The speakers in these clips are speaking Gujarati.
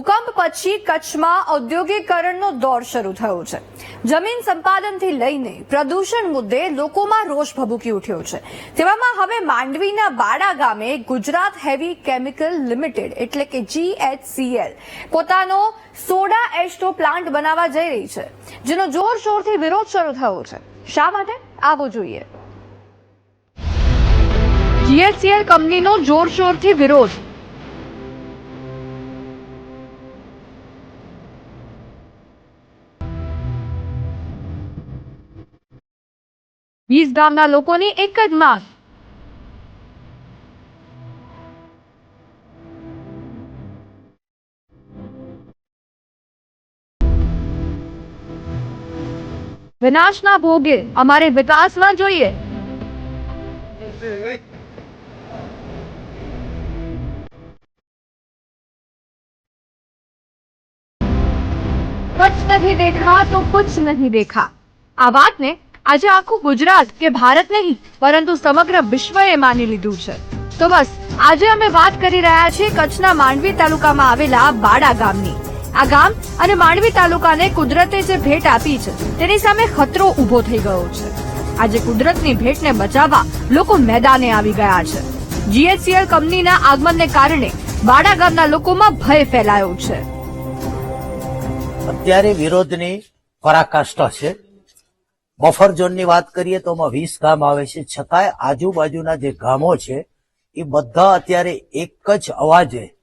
ભૂકંપ પછી કચ્છમાં ઔદ્યોગિકરણનો દોર શરૂ થયો છે. જમીન સંપાદનથી લઈને પ્રદૂષણ મુદ્દે લોકોમાં રોષ ભભૂકી ઉઠ્યો છે. તેવામાં હવે માંડવીના બાડા ગામે ગુજરાત હેવી કેમિકલ લિમિટેડ, એટલે કે જીએચસીએલ પોતાનો સોડા એસ્ટો પ્લાન્ટ બનાવવા જઈ રહી છે, જેનો જોરશોરથી વિરોધ શરૂ થયો છે. શા માટે? આવો જોઈએ. જીએચસીએલ કંપનીનો જોરશોરથી વિરોધ. વીસ ગામના લોકોની એક જ માંગ. વિનાશના ભોગે અમારે વિકાસ ના જોઈએ. કચ્છ નથી દેખા તો કુછ નહીં દેખા. આ વાતને આજે આખું ગુજરાત કે ભારત નહીં, પરંતુ સમગ્ર વિશ્વએ માની લીધું છે. તો બસ, આજે અમે વાત કરી રહ્યા છીએ કચ્છના માંડવી તાલુકામાં આવેલા બાડા ગામની. આ ગામ અને માંડવી તાલુકાને કુદરતે જે ભેટ આપી છે, તેની સામે ખતરો ઊભો થઈ ગયો છે. આજે કુદરતની ભેટને બચાવવા લોકો મેદાને આવી ગયા છે. જીએચસીએલ કંપનીના આગમનને કારણે બાડા ગામના લોકોમાં ભય ફેલાયો છે. અત્યારે વિરોધની પરાકાષ્ઠા છે. બફર ઝોનની વાત કરીએ તો એમાં વીસ ગામ આવે છે. છતાંય આજુબાજુના જે ગામો છે, એ બધા અત્યારે એક જ અવાજે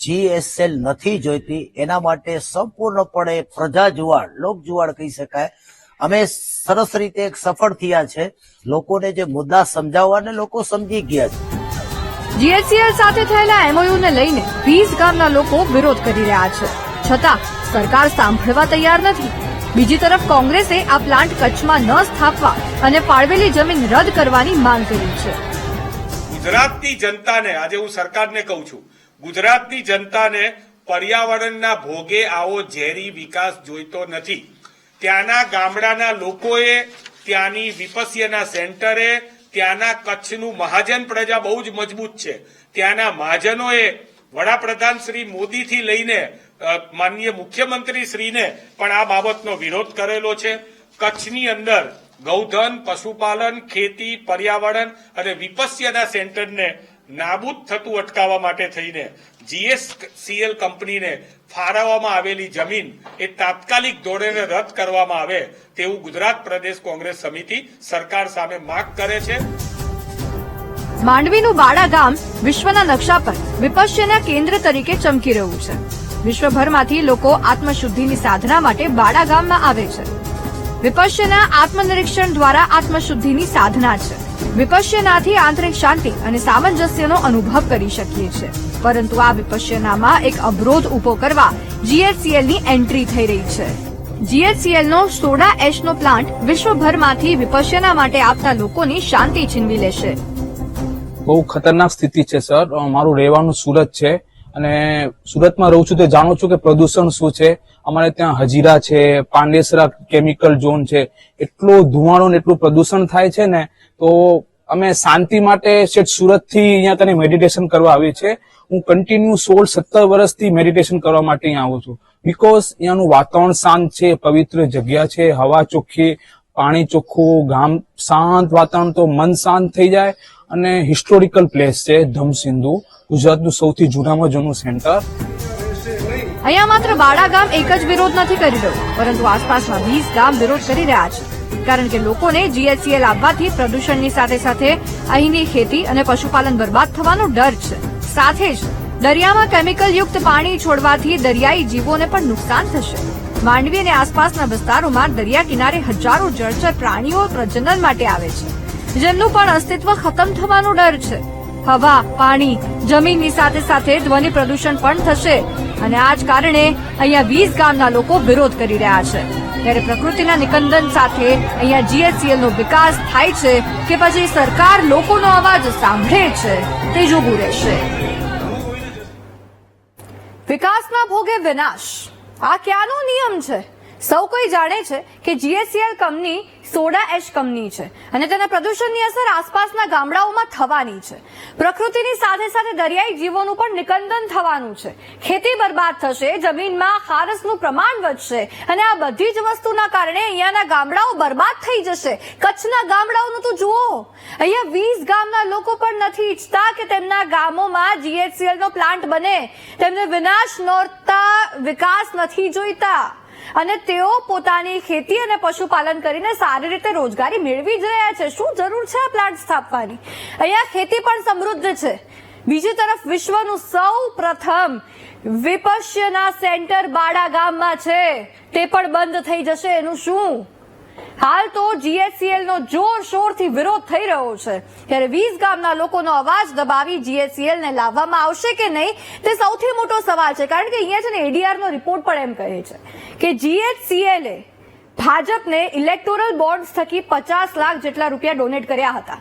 જીએસએલ નથી જોઈતી. એના માટે સંપૂર્ણપણે પ્રજા જુવાળ લોક જુવાળ કહી શકાય. અમે સરસ રીતે એક સફળ થયા છે. લોકોને જે મુદ્દા સમજાવવાને લોકો સમજી ગયા છે. જીએસસીએલ સાથે થયેલા એમઓયુ ને લઈને વીસ ગામના લોકો વિરોધ કરી રહ્યા છે. છતાં સરકાર સાંભળવા તૈયાર નથી. બીજી તરફ કોંગ્રેસે આ પ્લાન્ટ કચ્છમાં ન સ્થાપવા અને ફાળવેલી જમીન રદ કરવાની માંગ કરી છે. ગુજરાતની જનતાને, આજે હું સરકારને કહું છું, ગુજરાતની જનતાને પર્યાવરણના ભોગે આવો ઝેરી વિકાસ જોઈતો નથી. ત્યાંના ગામડાના લોકોએ, ત્યાંની વિપસ્યના સેન્ટરે, ત્યાંના કચ્છનું મહાજન પ્રજા બહુ જ મજબૂત છે. ત્યાંના મહાજનોએ વડાપ્રધાન શ્રી મોદીથી લઈને માનનીય મુખ્યમંત્રી શ્રીને પણ આ બાબતનો વિરોધ કરેલો છે. કચ્છની અંદર ગૌધન, પશુપાલન, ખેતી, પર્યાવરણ અને વિપસ્યના સેન્ટરને નાબૂદ થતું અટકાવવા માટે થઈને જીએસસીએલ કંપનીને ફાળવવામાં આવેલી જમીન એ તાત્કાલિક ધોરણે રદ કરવામાં આવે તેવું ગુજરાત પ્રદેશ કોંગ્રેસ સમિતિ સરકાર સામે માગ કરે છે. માંડવીનું બાળા ગામ વિશ્વના નકશા પર વિપસ્યના કેન્દ્ર તરીકે ચમકી રહ્યું છે. વિશ્વભરમાંથી લોકો આત્મશુદ્ધિની સાધના માટે બાડા ગામમાં આવે છે. વિપશ્યના આત્મનિરીક્ષણ દ્વારા આત્મશુદ્ધિની સાધના છે. વિપશ્યનાથી આંતરિક શાંતિ અને સામંજસ્યનો અનુભવ કરી શકીએ છીએ. પરંતુ આ વિપશ્યનામાં એક અવરોધ ઊભો કરવા જીએચસીએલની એન્ટ્રી થઈ રહી છે. જીએચસીએલનો સોડા એશનો પ્લાન્ટ વિશ્વભરમાંથી વિપશ્યના માટે આવતા લોકોની શાંતિ છીનવી લેશે. બહુ ખતરનાક સ્થિતિ છે, સર. મારું રહેવાનું સુરત છે. અને સુરતમાં રહું છું તો જાણું છું કે પ્રદૂષણ શું છે. અમારે ત્યાં હજીરા છે, પાંડેસરા કેમિકલ ઝોન છે. એટલો ધુમાડો ને એટલું પ્રદૂષણ થાય છે ને, તો અમે શાંતિ માટે શેઠ સુરતથી અહીંયા તને મેડિટેશન કરવા આવી છે હું કન્ટિન્યુ સોળ સત્તર વર્ષથી મેડિટેશન કરવા માટે અહીંયા આવું છું. બિકોઝ અહીંયાનું વાતાવરણ શાંત છે, પવિત્ર જગ્યા છે, હવા ચોખ્ખી, પાણી ચોખ્ખું, ગામ શાંત વાતાવરણ તો મન શાંત થઈ જાય. અને હિસ્ટોરિકલ પ્લેસ છે ધમસિંધુ, ગુજરાતનું સૌથી જૂનામાં જૂનું સેન્ટર અહીંયા માત્ર બાડા ગામ એક જ વિરોધ નથી કરી રહ્યું, પરંતુ આસપાસના વીસ ગામ વિરોધ કરી રહ્યા છે. કારણ કે લોકોને જીએસસીએલ આવવાથી પ્રદૂષણની સાથે સાથે અહીંની ખેતી અને પશુપાલન બરબાદ થવાનો ડર છે. સાથે જ દરિયામાં કેમિકલ યુક્ત પાણી છોડવાથી દરિયાઈ જીવોને પણ નુકસાન થશે. માંડવી અને આસપાસના વિસ્તારોમાં દરિયા કિનારે હજારો જળચર પ્રાણીઓ પ્રજનન માટે આવે છે. જેમનું પણ અસ્તિત્વ ખતમ થવાનો ડર છે. હવા, પાણી, જમીનની સાથે સાથે ધ્વનિ પ્રદૂષણ પણ થશે. અને આ જ કારણે અહીંયા વીસ ગામના લોકો વિરોધ કરી રહ્યા છે. ત્યારે પ્રકૃતિના નિકંદન સાથે અહીંયા જીએસસીએલ નો વિકાસ થાય છે કે પછી સરકાર લોકોનો અવાજ સાંભળે છે તે જોવું રહેશે. વિકાસના ભોગે વિનાશ. આ ક્યાંનો નિયમ છે? સૌ કોઈ જાણે છે કે GSCL company soda ash company છે અને તેના પ્રદૂષણની અસર આસપાસના ગામડાઓમાં થવાની છે. પ્રકૃતિની સાથે સાથે દરિયાઈ જીવોનું પણ નિકંદન થવાનું છે. ખેતી બરબાદ થશે, જમીનમાં ખારસનું પ્રમાણ વધશે અને આ બધી જ વસ્તુના કારણે અહીંયાના ગામડાઓ બરબાદ થઈ જશે. કચ્છના ગામડાઓનું તો જુઓ. અહીંયા વીસ ગામના લોકો પણ નથી ઈચ્છતા કે તેમના ગામોમાં જીએચસીએલ નો પ્લાન્ટ બને. તેમને વિનાશ નોરતા વિકાસ નથી જોઈતા. અને તેઓ પોતાની ખેતી અને પશુપાલન કરીને સારી રીતે રોજગારી મેળવી જ રહ્યા છે. શું જરૂર છે આ પ્લાન્ટ સ્થાપવાની? અહીંયા ખેતી પણ સમૃદ્ધ છે. બીજી તરફ વિશ્વનું સૌ પ્રથમ વિપશ્યના સેન્ટર બાડા ગામમાં છે. તે પણ બંધ થઈ જશે. એનું શું? હાલ તો જીએસસીએલ નો જોરશોરથી વિરોધ થઈ રહ્યો છે. ત્યારે વીસ ગામના લોકોનો અવાજ દબાવી જીએસસીએલ ને લાવવામાં આવશે કે નહીં, તે સૌથી મોટો સવાલ છે. કારણ કે અહીંયા છે ને એડીઆર નો રિપોર્ટ પણ એમ કહે છે કે જીએચસીએલ એ ભાજપને ઇલેક્ટોરલ બોન્ડ્સ થકી પચાસ લાખ જેટલા રૂપિયા ડોનેટ કર્યા હતા.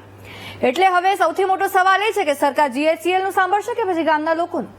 એટલે હવે સૌથી મોટો સવાલ એ છે કે સરકાર જીએચસીએલનું સાંભળશે કે પછી ગામના લોકોનું?